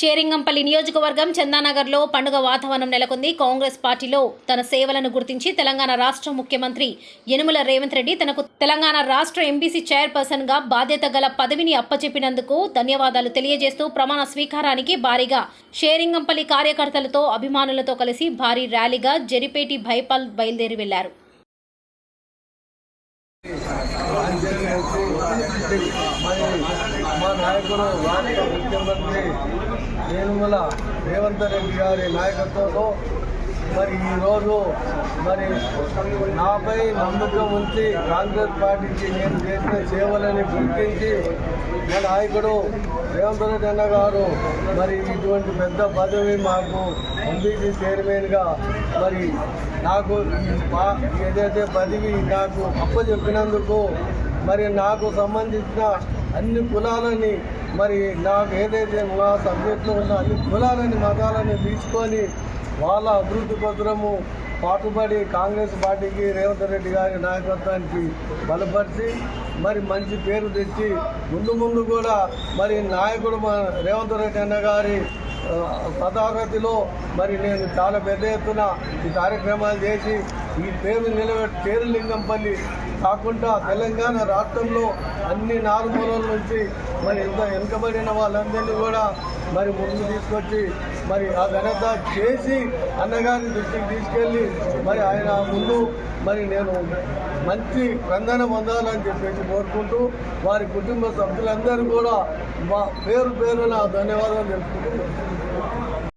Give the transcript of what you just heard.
షేరింగంపల్లి నియోజకవర్గం చందానగర్లో పండుగ వాతావరణం నెలకొంది. కాంగ్రెస్ పార్టీలో తన సేవలను గుర్తించి తెలంగాణ రాష్ట్ర ముఖ్యమంత్రి యనుమల రేవంత్ రెడ్డి తనకు తెలంగాణ రాష్ట్ర ఎంబీసీ చైర్పర్సన్గా బాధ్యత గల పదవిని అప్పచెప్పినందుకు ధన్యవాదాలు తెలియజేస్తూ ప్రమాణ స్వీకారానికి భారీగా షేరింగంపల్లి కార్యకర్తలతో అభిమానులతో కలిసి భారీ ర్యాలీగా జరిపేటి భైపాల్ బయలుదేరి వెళ్ళారు. మా నాయకుడు రాష్ట్ర ముఖ్యమంత్రి వేణుమల రేవంత్ రెడ్డి గారి నాయకత్వంలో మరి ఈరోజు మరి నాపై నమ్మకం ఉంచి కాంగ్రెస్ పార్టీకి నేను చేసిన సేవలని గుర్తించి మా నాయకుడు రేవంత్ రెడ్డి అన్న గారు మరి ఇటువంటి పెద్ద పదవి మాకు ఎంబీసీ చైర్మన్గా మరి నాకు ఏదైతే పదవి నాకు అప్పచెప్పినందుకు మరి నాకు సంబంధించిన అన్ని కులాలని మరి నాకు ఏదైతే మా సబ్జెక్టులో ఉన్న అన్ని కులాలని మతాలని తీసుకొని వాళ్ళ అభివృద్ధి కోసము పాటుపడి కాంగ్రెస్ పార్టీకి రేవంత్ రెడ్డి గారి నాయకత్వానికి బలపరిచి మరి మంచి పేరు తెచ్చి ముందు ముందు కూడా మరి నాయకుడు మా రేవంత్ రెడ్డి అన్న గారి పదాగతిలో మరి నేను చాలా పెద్ద ఎత్తున ఈ కార్యక్రమాలు చేసి ఈ పేరు నిలబెట్టి పేరులింగంపల్లి కాకుండా తెలంగాణ రాష్ట్రంలో అన్ని నాలుగు మూలల నుంచి మరి ఇంత వెనుకబడిన వాళ్ళందరినీ కూడా మరి ముందు తీసుకొచ్చి మరి ఆ ఘనత చేసి అన్నగారి దృష్టికి తీసుకెళ్ళి మరి ఆయన ముందు మరి నేను మంచి స్పందన పొందాలని చెప్పేసి కోరుకుంటూ వారి కుటుంబ సభ్యులందరూ కూడా మా పేరు పేరున ధన్యవాదాలు తెలుపుకుంటూ